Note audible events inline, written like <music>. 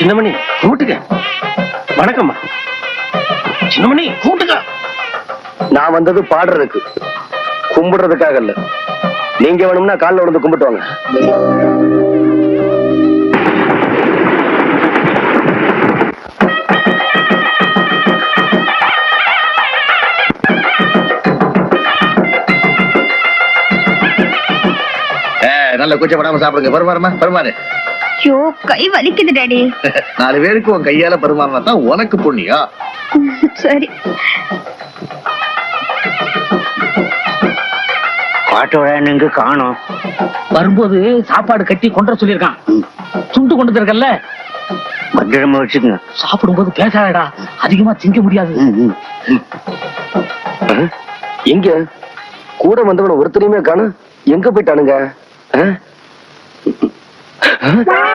சின்னமணி கூட்டுக்க. வணக்கம்மா. சின்னமணி கூட்டுக்க. நான் வந்தது பாடுறதுக்கு. கும்பிடுறதுக்காக இல்ல. நீங்க வேணும்னா காலில் விழுந்து கும்பிட்டு வாங்க. நல்ல கூச்சப்படாம சாப்பிடுங்க. பருமாறமா பருமாறு ஐயோ கை வலிக்குது டாடி. <laughs> நாலு பேருக்கு உன் கையால பருமாறினா தான் உனக்கு புண்ணியம் சரி. பாட்டோட காணும். வரும்போது சாப்பாடு கட்டி கொண்டு வர சொல்லியிருக்கான். துண்டு கொண்டு வந்திருக்கல்ல. பத்திரமா வச்சுக்கோங்க. சாப்பிடும்போது பேசாதடா. அதிகமா திங்க முடியாது. எங்க? கூட வந்தவன ஒருத்தரையுமே காணும். எங்க போயிட்டானுங்க?